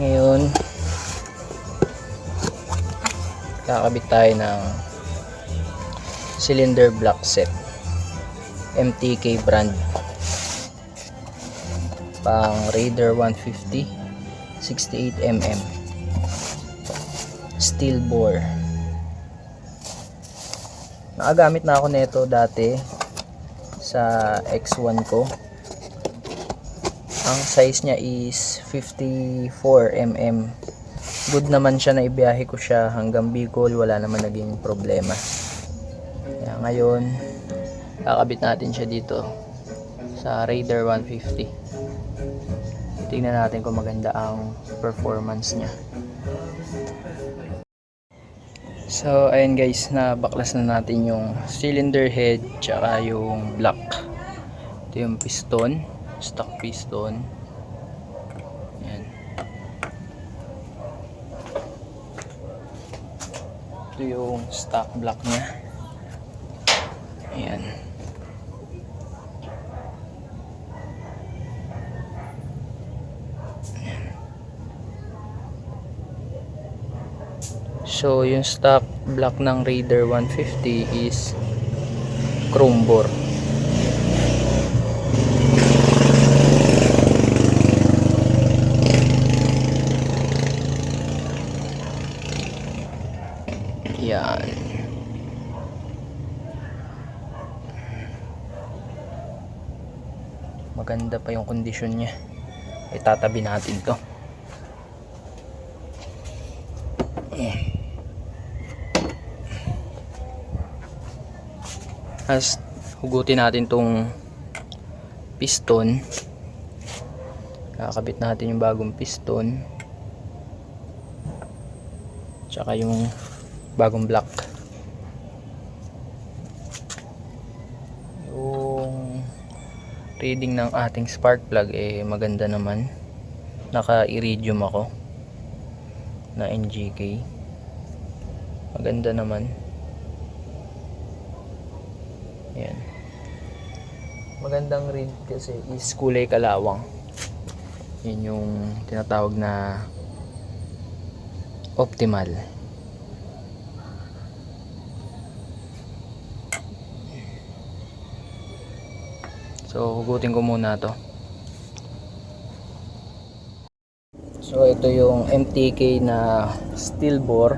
Ngayon, kakabit tayo ng cylinder block set. MTK brand. Pang Raider 150, 68mm. Steel bore. Nakagamit na ako nito dati sa X1 ko. Ang size niya is 54mm. Good naman siya na ibiyahe ko siya hanggang Bicol, wala naman naging problema. Kaya ngayon, kakabit natin siya dito sa Raider 150. Tingnan natin kung maganda ang performance niya. So, ayun guys, na baklas na natin yung cylinder head tsaka yung block. Ito yung piston, stock piston. Ayan. Ito yung stock block niya. Ayan. So, yung stock block ng Raider 150 is chrome bore. Yan. Maganda pa yung kondisyon niya. Itatabi natin to. As hugutin natin tong piston. Kakabit natin yung bagong piston. Tsaka yung bagong block. Reading ng ating spark plug eh maganda naman. Naka-iridium ako na NGK. Maganda naman. Yan. Magandang read kasi is kulay kalawang. Yun yung tinatawag na optimal. So, hugutin ko muna to. So, ito yung MTK na steel bore.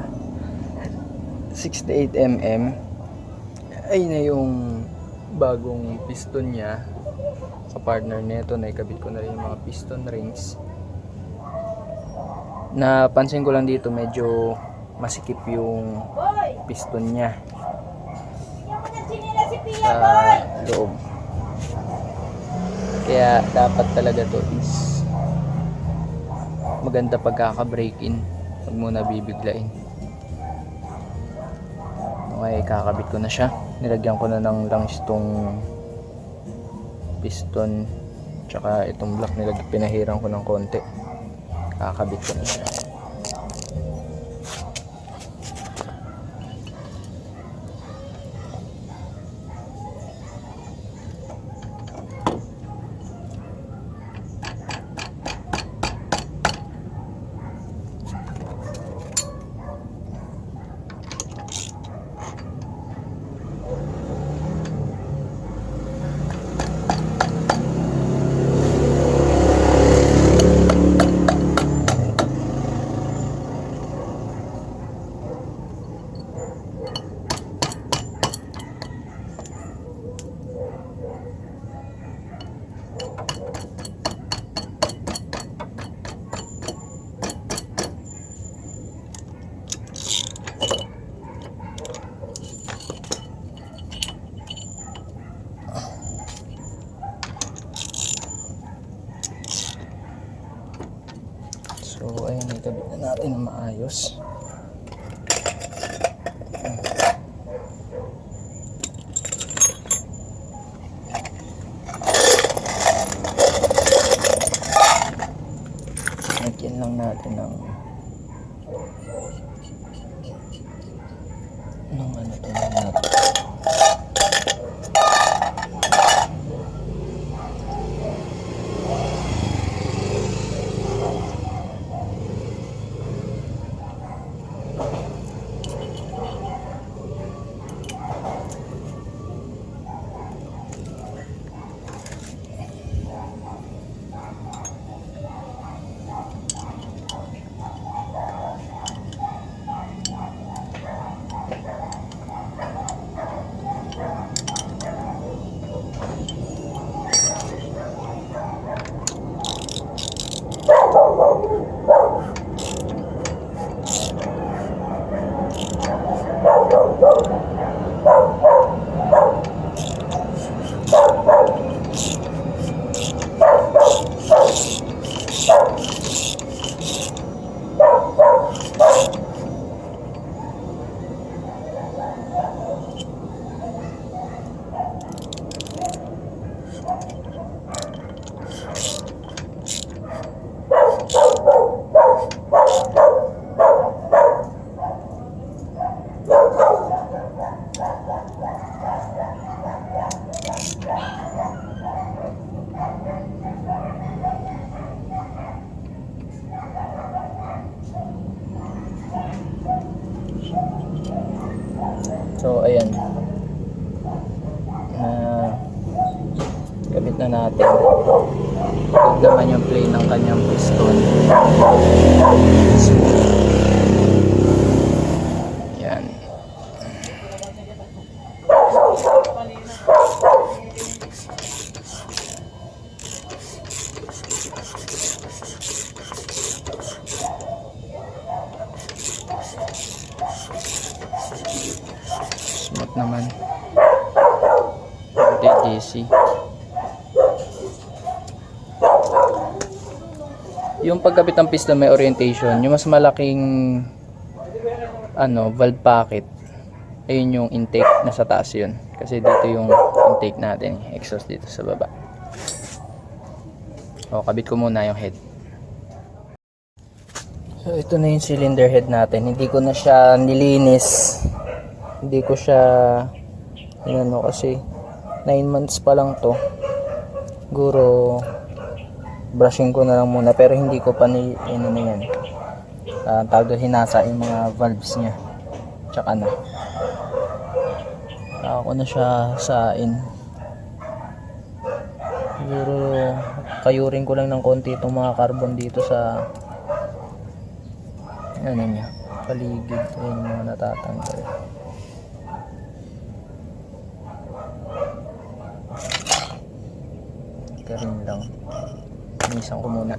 68mm ay na yung bagong piston niya. Kapartner nito naikabit ko na rin yung mga piston rings. Napansin ko lang dito medyo masikip yung piston niya. Sa loob kaya dapat talaga to is maganda pagkaka break in huwag muna bibiglain Okay, kakabit ko na siya. Nilagyan ko na ng langis tong piston tsaka itong block nilag pinahiran ko ng konti. Kakabit ko na siya. So, ayun, natin maayos. Yung pagkabit ng piston may orientation, yung mas malaking ano, valve pocket, ayun yung intake nasa taas yun. Kasi dito yung intake natin, exhaust dito sa baba. O, kabit ko muna yung head. So, ito na yung cylinder head natin. Hindi ko na siya nilinis. Hindi ko siya, ano kasi, 9 months pa lang to. Siguro, brushing ko na lang muna. Pero hindi ko pa ni, ano na yan. Uh, tawag doon, hinasa yung mga valves niya. Tsaka na. Saka ko na siya sain. Siguro, kayurin ko lang ng konti itong mga carbon dito sa ano niya, paligid. Ayun mga natatanggal. Ika rin lang. Inisan ko muna.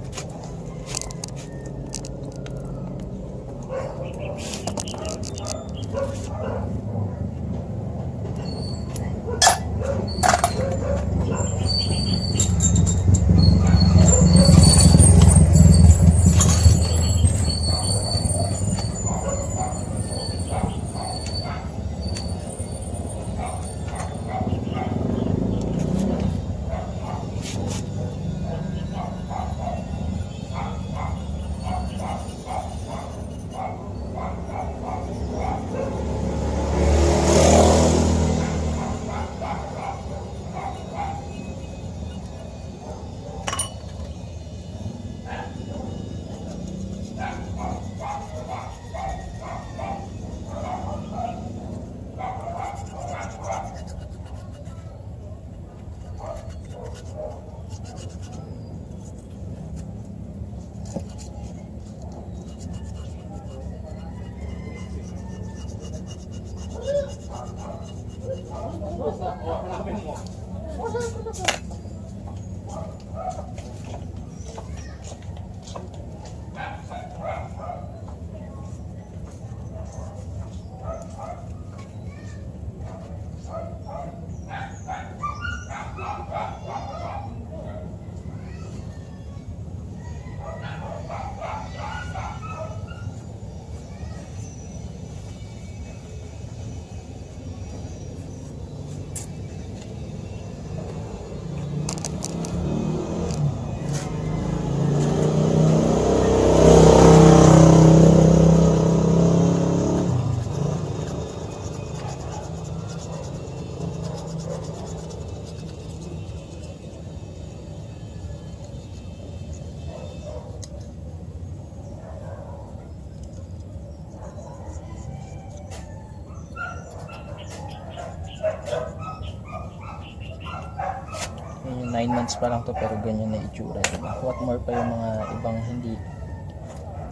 Months pa lang to pero ganyan na itsura diba? What more pa yung mga ibang hindi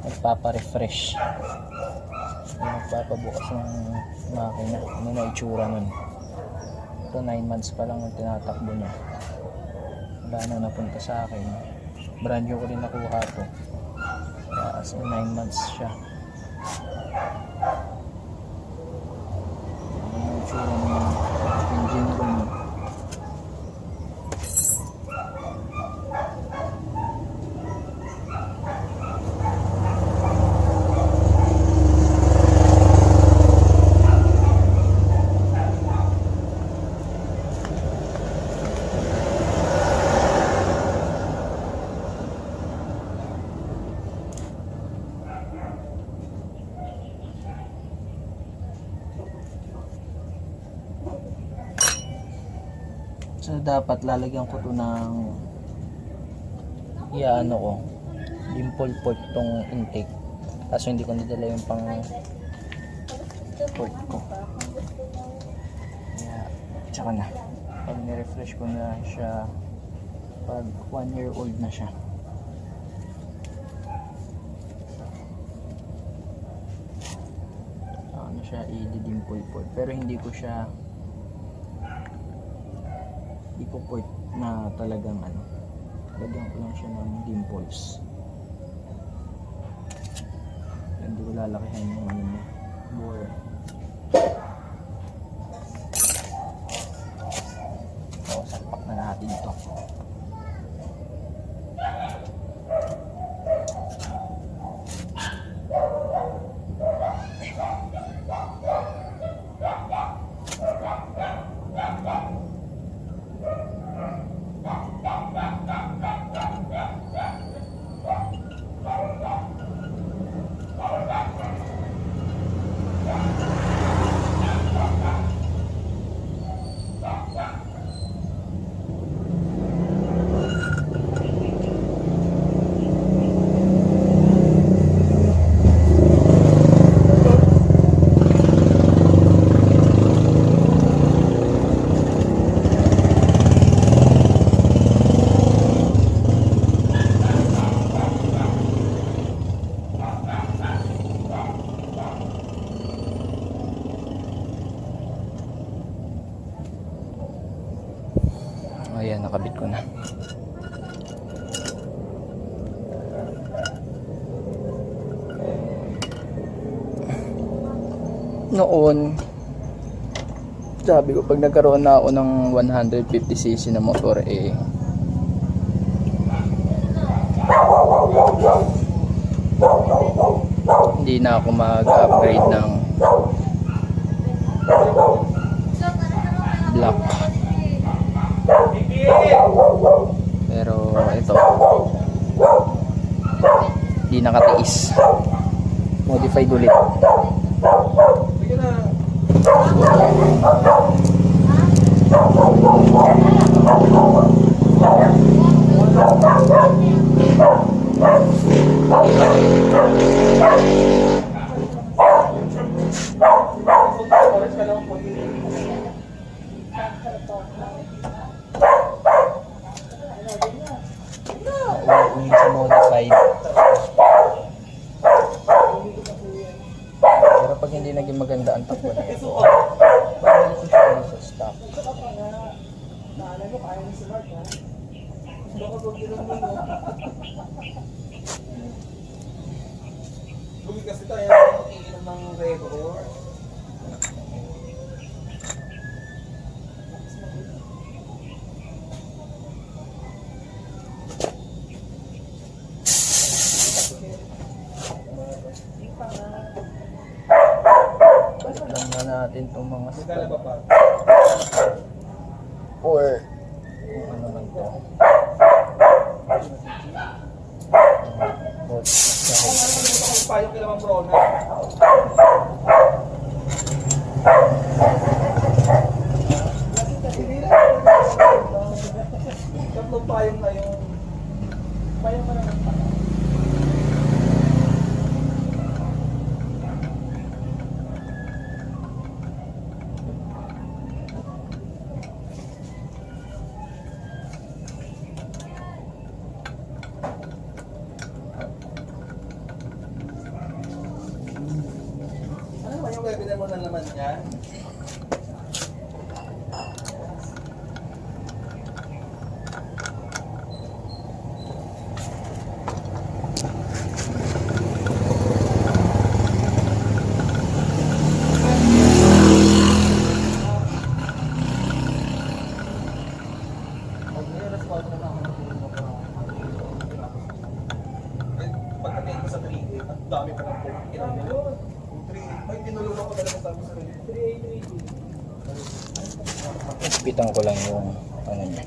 nagpapa-refresh? Nagpapabukas ng makina. Ano na itsura nun? Ito 9 months pa lang yung tinatakbo niya. Wala na napunta sa akin. Brand new ko rin nakuha to. As in 9 months siya. Ano yung itsura ng dapat lalagyan ko to ng yeah, ano ko dimple port tong intake. Kaso hindi ko nadala yung pang port ko. Yeah, tsaka na. Pag nirefresh ko na siya pag 1 year old na siya. Ano siya i-dimple port. Pero hindi ko siya ipuport na talagang ano. Lagyan ko lang siya ng dimples. Hindi ko lalakihan yung ano niya. Bore. O, sakpak na natin ito. Ayan, nakabit ko na. Noon, sabi ko pag nagkaroon na ako ng 150cc na motor eh hindi na ako mag-upgrade ng black. Pero ito hindi nakatiis. Modified ulit pero pag hindi naging maganda ang takbo na ito pabalik ko siya ulit sa stock Lumi kasi tayo nakikinom ng record. alam na natin itong mga Magkala ba stock pa? or kung ano man to Bolt. Kung payo kila Ma'am Rona. Tatlong payong na yung payong ka na ng Ano naman yung webinar mo na naman yan? Pagdating ko sa 3A, ang dami pa ng phone. Ilan na yun? 3A. Ay, tinulungan ko talaga sa sa 3A. Pitan ko lang yung ano niya.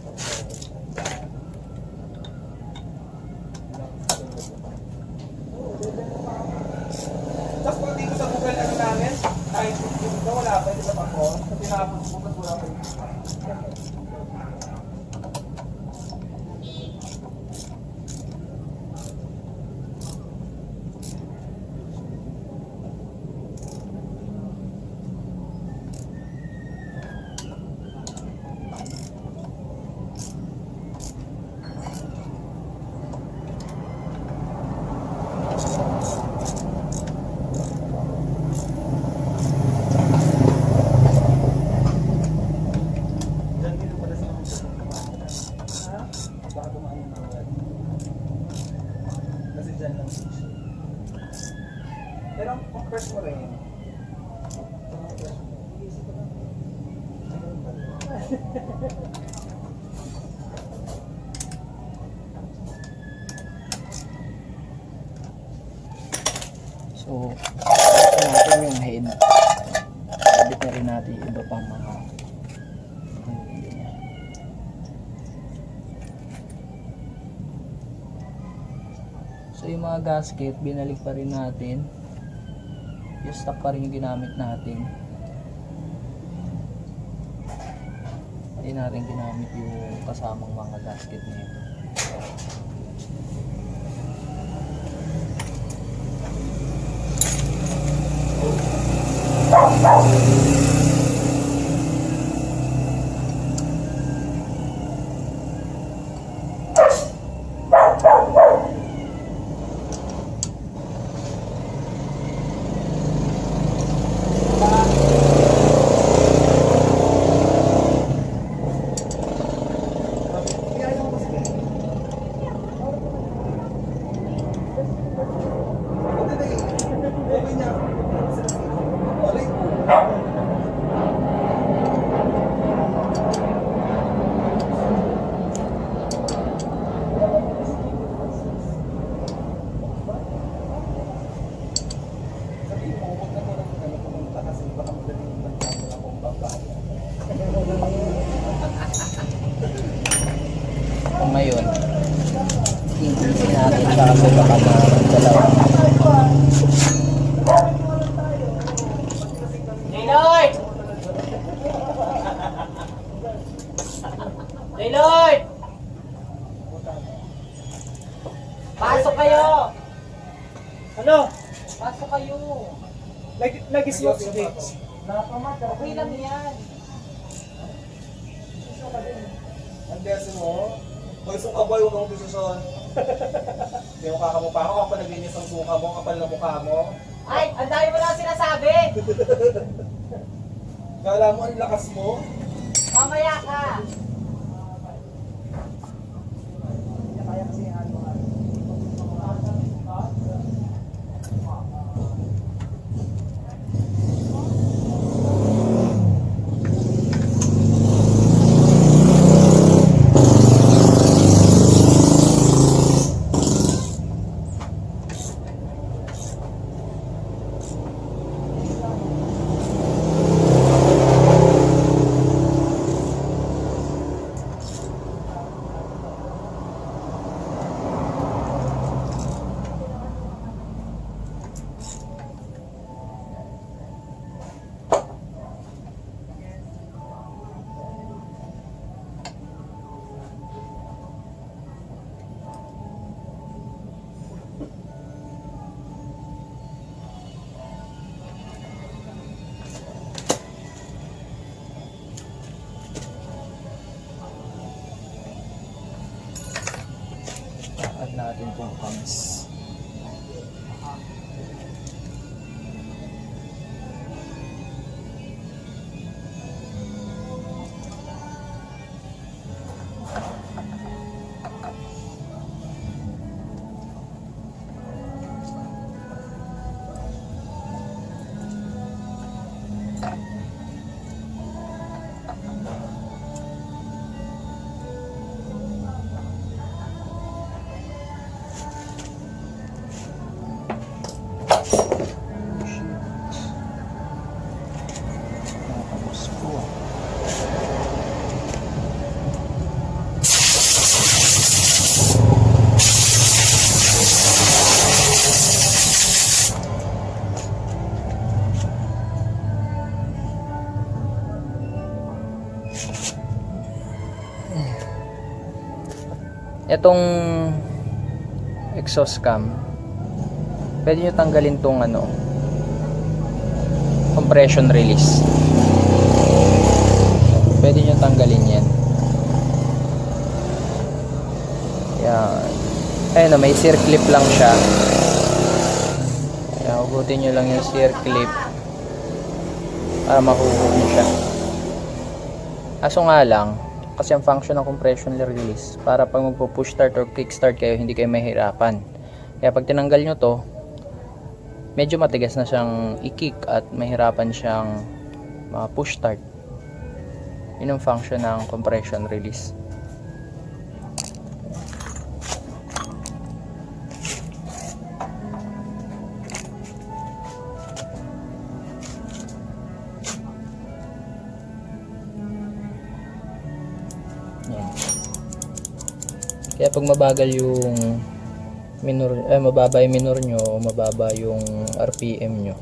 Gasket, binalik pa rin natin. Yung stock pa rin yung ginamit natin. Hindi natin ginamit yung kasamang mga gasket nito. Kaya mo kasi. Okay niya. Alay ko. Sabi mo, huwag na muna kung ano pumunta kasi baka madaling magkakaroon akong babae. So ngayon, increase natin siya kasi baka magdalaw. Jaylord! Jaylord! Pasok kayo! Ano? Pasok kayo! Lagi, lagi smoke sticks. Okay lang yan. Ang desi mo, Hoy, suka boy, huwag kang desisyon. Hindi mo kakamukha ako kapag naglinis ang suka mo, kapal na mukha mo. Ay, ang dami mo lang sinasabi! Kala mo ang lakas mo? Add natin itong Itong exhaust cam, pwede nyo tanggalin tong ano, compression release. Pwede nyo tanggalin yan. Yan. Ayun na, may circlip lang siya. Kaya hugutin nyo lang yung circlip para mahuhog nyo siya. Aso nga lang, kasi ang function ng compression release para pag magpo-push start or kick start kayo, hindi kayo mahirapan. Kaya pag tinanggal nyo to, medyo matigas na siyang i-kick at mahirapan siyang ma-push start. Yun ang function ng compression release. Pag mabagal yung minor, eh, mababa yung minor nyo o mababa yung RPM nyo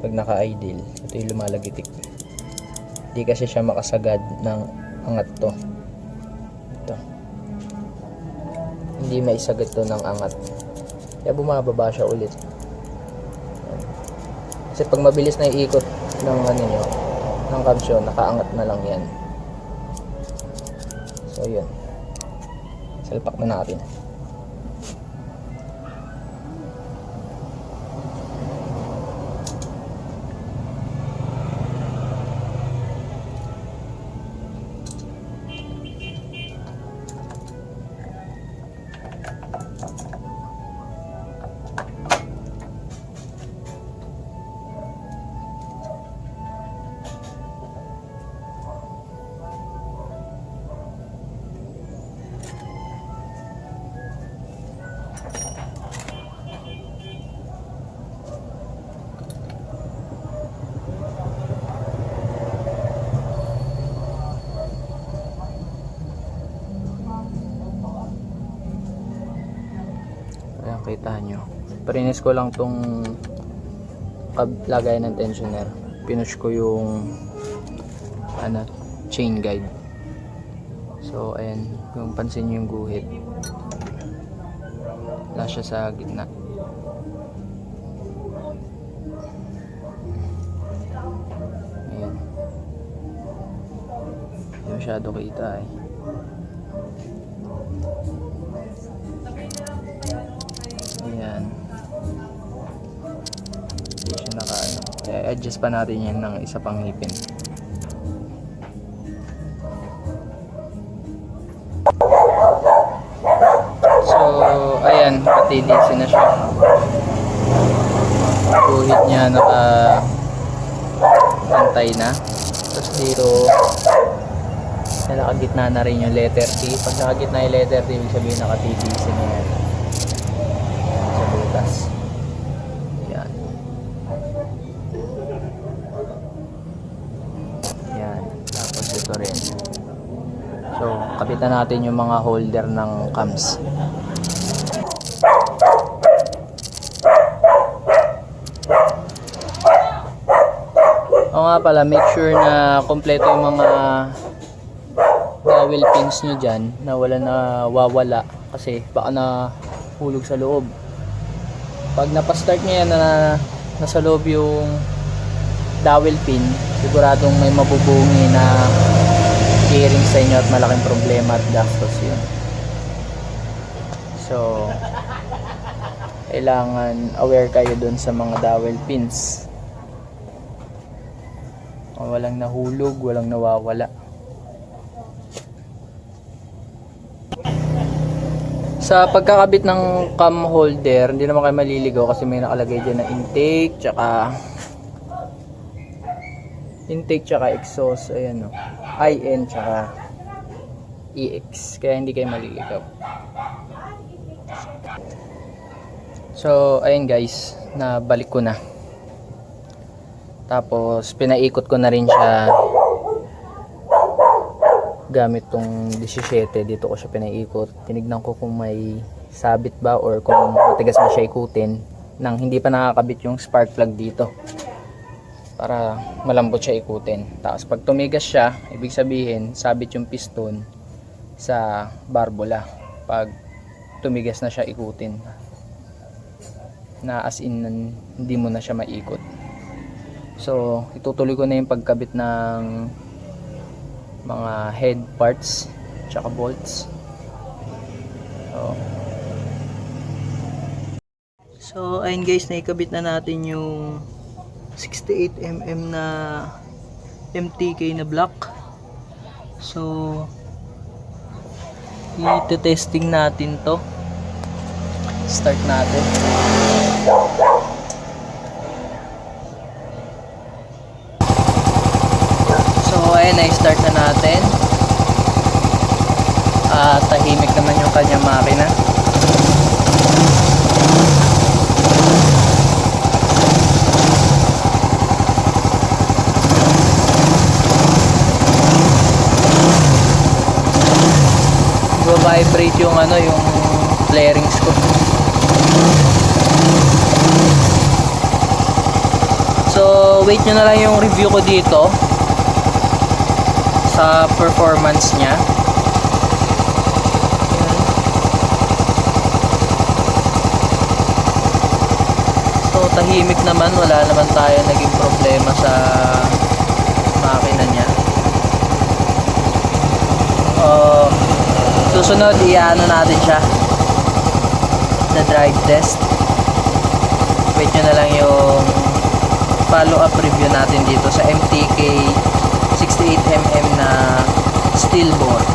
pag naka-idle, ito yung lumalagitik. Hindi kasi siya makasagad ng angat to. Ito. Hindi maisagad to ng angat. Kaya bumababa siya ulit. Kasi pag mabilis na iikot ng ano nyo, ng caption, nakaangat na lang yan. So, yun. Salpak na natin. Parinis ko lang tong lagay ng tensioner. Pinush ko yung ano, chain guide. So, ayan. Kung pansin yung guhit. Wala siya sa gitna. Ayan. Hindi masyado kita eh. I-adjust pa natin yan ng isa pang ngipin. So, ayan, patidis na siya. Guhit niya naka pantay na. Tapos dito, nakagitna na rin yung letter T. Pag nakagitna yung letter T, ibig sabihin nakatidis na yan sa butas. Yan. Yan. Tapos ito rin. So, kapitan natin yung mga holder ng cams. O nga pala, make sure na kompleto yung mga dowel pins nyo dyan na wala na wawala kasi baka na hulog sa loob pag napastart nyo yan na nasa loob yung dowel pin siguradong may mabubungi na hearing sa inyo at malaking problema at gastos yun. So kailangan aware kayo dun sa mga dowel pins. Walang nahulog walang nawawala. Sa pagkakabit ng cam holder, hindi naman kayo maliligaw kasi may nakalagay dyan na intake, tsaka intake tsaka exhaust, ayan o. IN tsaka EX, kaya hindi kayo maliligaw. So, ayun guys, nabalik ko na. Tapos, pinaikot ko na rin siya gamit tong 17 dito ko siya pinaikot tinignan ko kung may sabit ba or kung matigas ba siya ikutin nang hindi pa nakakabit yung spark plug dito para malambot siya ikutin. Tapos pag tumigas siya ibig sabihin sabit yung piston sa barbola pag tumigas na siya ikutin. Na as in hindi mo na siya maikot. So itutuloy ko na yung pagkabit ng mga head parts tsaka bolts. So, so ayun guys naikabit na natin yung 68mm na MTK na block so i-testing natin to Start natin. So, ayan, na-start na natin. Ah, tahimik naman yung kanyang makina. Vibrate yung ano, yung flarings ko. So, wait nyo na lang yung review ko dito sa performance niya. So, tahimik naman. Wala naman tayo naging problema sa makina niya. Uh, susunod, iano natin siya. The drive test. Wait nyo na lang yung follow-up review natin dito sa MTK 68mm na steel bore.